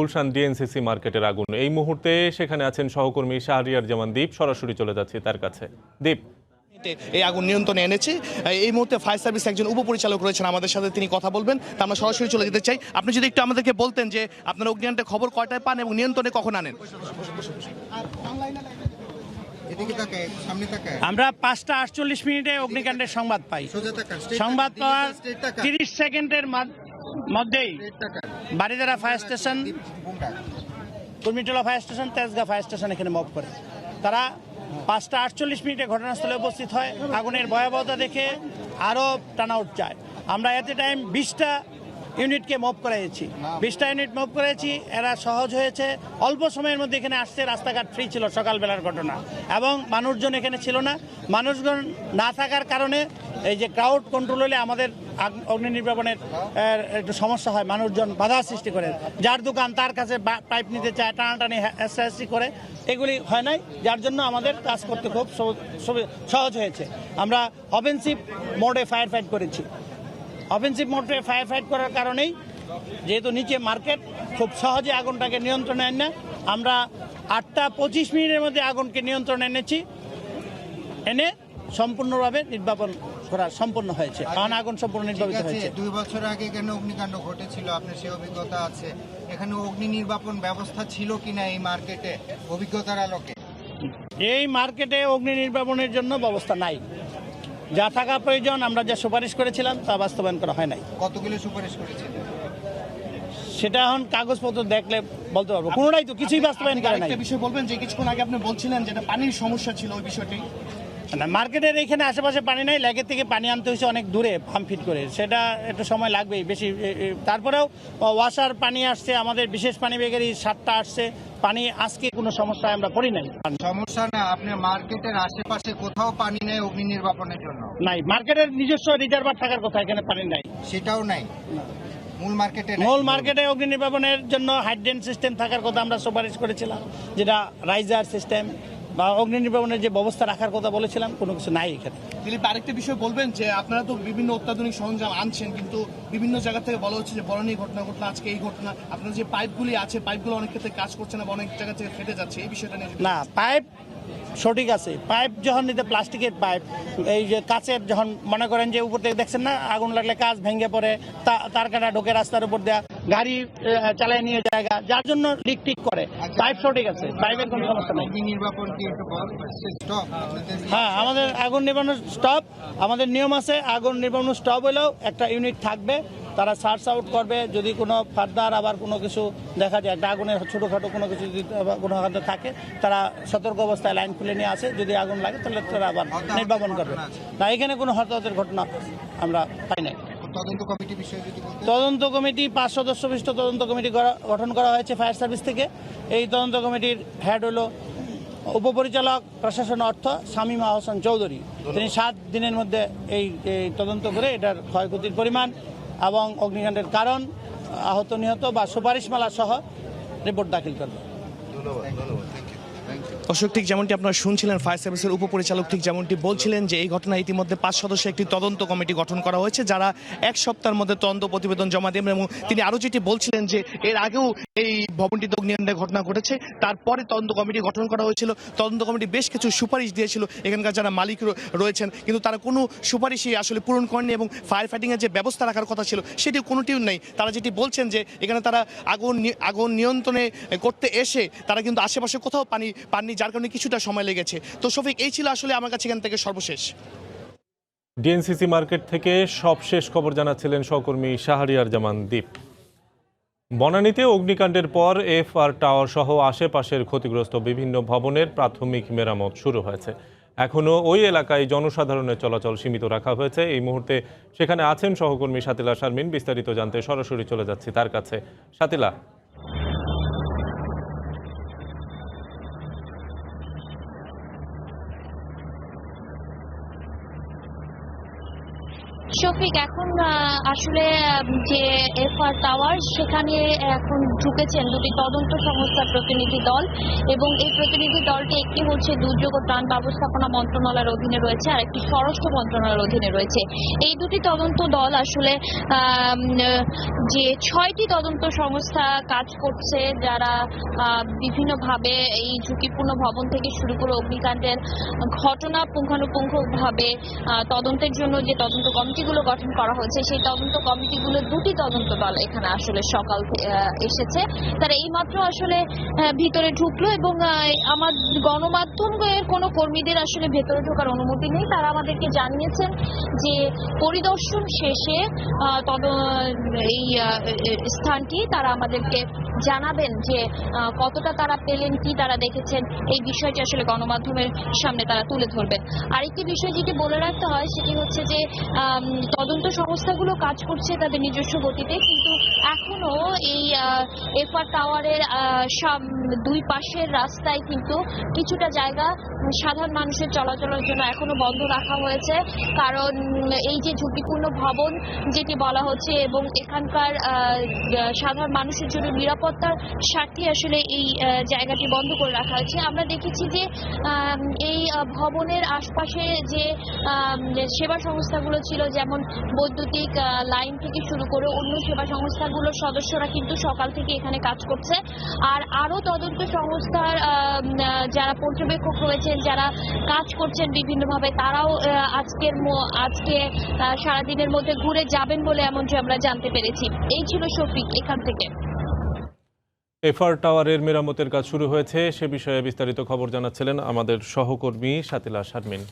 Gulshan DNCC মার্কেটের আগুন। এই মুহূর্তে সেখানে আছেন সহকর্মী শাহরিয়ার জামান দ্বীপ সরাসরি চলে যাচ্ছে তার কাছে। দ্বীপ এই আগুন নিয়ন্ত্রণে এনেছি। এই মুহূর্তে ফায়ার সার্ভিস একজন উপপরিচালক রয়েছেন আমাদের সাথে তিনি কথা বলবেন। তা আমরা সরাসরি চলে যেতে চাই। আপনি যদি একটু আমাদেরকে বলতেন যে আপনার অগ্নিকাণ্ডের খবর কয়টায় পান এবং নিয়ন্ত্রণে কখন আনেন? আমরা পাঁচটা আটচল্লিশ মিনিটে অগ্নিকাণ্ডের সংবাদ পাই। সংবাদ পাওয়ার তিরিশ সেকেন্ডের মধ্যেই। Baridhara fire station. Kurmitola fire station Tejgaon fire station এখানে মুভ করে। তারা পাঁচটা আটচল্লিশ মিনিটে ঘটনাস্থলে উপস্থিত হয়। আগুনের ভয়াবহতা দেখে আরও টার্ন যায় আমরা এতে টাইম বিশটা ইউনিটকে মুভ করেছি বিশটা ইউনিট মুভ করেছি এরা সহজ হয়েছে। অল্প সময়ের মধ্যে এখানে আসছে। রাস্তাঘাট ফ্রি ছিল সকালবেলার ঘটনা। এবং মানুষজন এখানে ছিল না। মানুষজন না থাকার কারণে এই যে ক্রাউড কন্ট্রোল হলে আমাদের অগ্নি নির্বাপনের একটু সমস্যা হয়, মানুষজন বাধা সৃষ্টি করে। যার দোকান তার কাছে পাইপ নিতে চায়, টানাটানি হ্যাসাহাসি করে, এগুলি হয় নাই। যার জন্য আমাদের কাজ করতে খুব সহজ হয়েছে। আমরা অফেন্সিভ মোডে ফায়ার ফাইট করেছি। অফেন্সিভ মোডে ফায়ার ফাইট করার কারণেই যেহেতু নিচে মার্কেট খুব সহজে আগুনটাকে নিয়ন্ত্রণে আন না। আমরা আটটা পঁচিশ মিনিটের মধ্যে আগুনকে নিয়ন্ত্রণে এনেছি। এনে সম্পূর্ণভাবে নির্বাপন করা সম্পূর্ণ হয়েছে। কারণ আগুন সম্পূর্ণ নির্বাপিত হয়েছে। দুই বছর আগে এখানে অগ্নিকাণ্ড ঘটেছিল? আপনার সেই অভিজ্ঞতা আছে। এখানে অগ্নি নির্বাপন ব্যবস্থা ছিল কিনা এই মার্কেটে? অভিজ্ঞতার আলোকে। এই মার্কেটে অগ্নি নির্বাপনের জন্য ব্যবস্থা নাই। যা থাকা প্রয়োজন আমরা যা সুপারিশ করেছিলাম তা বাস্তবায়ন করা হয় নাই। কতগুলো সুপারিশ করেছিলেন সেটা এখন কাগজপত্র দেখলে বলতে পারব। কোনোটাই তো কিছুই বাস্তবায়ন করে নাই। একটা বিষয় বলবেন যে কিছুক্ষণ আগে আপনি বলছিলেন যেটা পানির সমস্যা ছিল ওই বিষয়টি। না মার্কেটের এখানে আশেপাশে পানি নাই লেগের থেকে পানি আনতে হয়েছে অনেক দূরে পাম্প ফিট করে। সেটা একটু সময় লাগবেই বেশি তারপরেও ওয়াশার পানি আসছে আমাদের বিশেষ পানি বেগেরই সাতটা আসছে। পানি আজকে কোনো সমস্যায় আমরা পড়ি নাই। সমস্যা না আপনার মার্কেটের আশেপাশে কোথাও পানি নেই অগ্নি নির্বাপনের জন্য। নাই মার্কেটের নিজস্ব রিজার্ভার থাকার কথা এখানে পানি নাই। সেটাও নাই। মূল মার্কেটে। মূল মার্কেটে অগ্নি নির্বাপনের জন্য হাইড্রেন সিস্টেম থাকার কথা আমরা সুপারিশ করেছিলাম যেটা রাইজার সিস্টেম বা অগ্নি নির্বাপনের যে ব্যবস্থা রাখার কথা বলেছিলাম কোনো কিছু নাই এখানে। দিলীপ আরেকটা বিষয় বলবেন যে আপনারা তো বিভিন্ন অত্যাধুনিক সরঞ্জাম আনছেন কিন্তু বিভিন্ন জায়গা থেকে বলা হচ্ছে যে বরণ এই ঘটনা ঘটলো আজকে এই ঘটনা। আপনার যে পাইপগুলি আছে পাইপগুলো অনেক ক্ষেত্রে কাজ করছে না বা অনেক জায়গা থেকে ফেটে যাচ্ছে এই বিষয়টা নিয়ে না পাইপ সঠিক আছে। পাইপ যখন নিতে প্লাস্টিকের পাইপ এই যে কাচের যখন মনে করেন যে উপর থেকে দেখছেন না আগুন লাগলে কাজ ভেঙে পড়ে তার কাটা ঢোকে রাস্তার উপর দেয়া গাড়ি চালায় নিয়ে জায়গা যার জন্য লিক টিক করে। পাইপ সঠিক আছে পাইপের কোনো সমস্যা নাই। হ্যাঁ আমাদের আগুন নির্বাপন স্টপ আমাদের নিয়ম আছে আগুন নির্বাপন স্টপ হলেও একটা ইউনিট থাকবে। তারা সার্চ আউট করবে যদি কোনো ফার্দার আবার কোনো কিছু দেখা যায় একটা আগুনের ছোটোখাটো কোনো কিছু যদি কোনো খাদ্য থাকে তারা সতর্ক অবস্থায় লাইন খুলে নিয়ে আসে যদি আগুন লাগে তাহলে তারা আবার নির্বাপন করবে। না এখানে কোনো হতাহতের ঘটনা আমরা পাই নাই। তদন্ত কমিটি পাঁচ সদস্য বিশিষ্ট তদন্ত কমিটি গঠন করা হয়েছে ফায়ার সার্ভিস থেকে। এই তদন্ত কমিটির হেড হলো উপপরিচালক প্রশাসন অর্থ শামীম আহসান চৌধুরী। তিনি সাত দিনের মধ্যে এই এই তদন্ত করে এটার ক্ষয়ক্ষতির পরিমাণ এবং অগ্নিকাণ্ডের কারণ আহত নিহত বা সুপারিশমালা সহ রিপোর্ট দাখিল করবে। দর্শক, ঠিক যেমনটি আপনারা শুনছিলেন, ফায়ার সার্ভিসের উপপরিচালক ঠিক যেমনটি বলছিলেন যে এই ঘটনা ইতিমধ্যে পাঁচ সদস্য একটি তদন্ত কমিটি গঠন করা হয়েছে, যারা এক সপ্তাহের মধ্যে তদন্ত প্রতিবেদন জমা দেবেন এবং তিনি আরও যেটি বলছিলেন যে এর আগেও এই ভবনটিতে অগ্নিকাণ্ডের ঘটনা ঘটেছে, তারপরে তদন্ত কমিটি গঠন করা হয়েছিল। তদন্ত কমিটি বেশ কিছু সুপারিশ দিয়েছিল, এখানকার যারা মালিক রয়েছেন, কিন্তু তারা কোনো সুপারিশই আসলে পূরণ করেনি এবং ফায়ার ফাইটিংয়ের যে ব্যবস্থা রাখার কথা ছিল সেটি কোনোটিও নেই। তারা যেটি বলছেন যে এখানে তারা আগুন আগুন নিয়ন্ত্রণে করতে এসে তারা কিন্তু আশেপাশে কোথাও পানি পাননি, যার কারণে কিছুটা সময় লেগেছে। তো শফিক, এই ছিল আসলে আমার কাছে এখান থেকে সর্বশেষ। ডিএনসিসি মার্কেট থেকে সবশেষ খবর জানাচ্ছিলেন সহকর্মী শাহরিয়ার জামান দ্বীপ বনানীতে অগ্নিকাণ্ডের পর এফ আর টাওয়ার সহ আশেপাশের ক্ষতিগ্রস্ত বিভিন্ন ভবনের প্রাথমিক মেরামত শুরু হয়েছে। এখনও ওই এলাকায় জনসাধারণের চলাচল সীমিত রাখা হয়েছে। এই মুহূর্তে সেখানে আছেন সহকর্মী সাতিলা শারমিন। বিস্তারিত জানতে সরাসরি চলে যাচ্ছি তার কাছে। সাতিলা শফিক, এখন আসলে যে এফআর টাওয়ার, সেখানে এখন ঢুকেছেন দুটি তদন্ত সংস্থার প্রতিনিধি দল এবং এই প্রতিনিধি দলটি একটি হচ্ছে দুর্যোগ ও ত্রাণ ব্যবস্থাপনা মন্ত্রণালয়ের অধীনে রয়েছে, আর একটি স্বরাষ্ট্র মন্ত্রণালয়ের অধীনে রয়েছে। এই দুটি তদন্ত দল আসলে যে ছয়টি তদন্ত সংস্থা কাজ করছে, যারা বিভিন্নভাবে এই ঝুঁকিপূর্ণ ভবন থেকে শুরু করে অগ্নিকাণ্ডের ঘটনা পুঙ্খানুপুঙ্খভাবে তদন্তের জন্য যে তদন্ত কমিটিগুলো গঠন করা হয়েছে, সেই তদন্ত কমিটিগুলো দুটি তদন্ত দল এখানে আসলে সকাল এসেছে। তারা এইমাত্র আসলে ভিতরে ঢুকলো এবং আমার গণমাধ্যমের কোনো কর্মীদের আসলে ভেতরে ঢোকার অনুমতি নেই। তারা আমাদেরকে জানিয়েছেন যে পরিদর্শন শেষে এই স্থানটি তারা আমাদেরকে জানাবেন যে কতটা তারা পেলেন, কি তারা দেখেছেন, এই বিষয়টি আসলে গণমাধ্যমের সামনে তারা তুলে ধরবেন। আরেকটি বিষয় যেটি বলে রাখতে হয়, সেটি হচ্ছে যে তদন্ত সংস্থাগুলো কাজ করছে তাদের নিজস্ব গতিতে, কিন্তু এখনও এই এফআর টাওয়ারের দুই পাশের রাস্তায় কিন্তু কিছুটা জায়গা সাধারণ মানুষের চলাচলের জন্য এখনও বন্ধ রাখা হয়েছে। কারণ এই যে ঝুঁকিপূর্ণ ভবন যেটি বলা হচ্ছে এবং এখানকার সাধারণ মানুষের জন্য নিরাপত্তার স্বার্থে আসলে এই জায়গাটি বন্ধ করে রাখা হয়েছে। আমরা দেখেছি যে এই ভবনের আশপাশে যে সেবা সংস্থাগুলো ছিল, যেমন বৈদ্যুতিক লাইন থেকে শুরু করে অন্য সেবা সংস্থাগুলোর সদস্যরা কিন্তু সকাল থেকে এখানে কাজ করছে। আর আরও তদন্ত সংস্থার যারা পর্যবেক্ষক রয়েছেন, যারা কাজ করছেন বিভিন্নভাবে, তারাও আজকের আজকে সারাদিনের মধ্যে ঘুরে যাবেন বলে এমনটি আমরা জানতে পেরেছি। এই ছিল শফিক এখান থেকে। এফআর টাওয়ারের মেরামতের কাজ শুরু হয়েছে, সে বিষয়ে বিস্তারিত খবর জানাচ্ছিলেন আমাদের সহকর্মী সাতিলা শারমিন।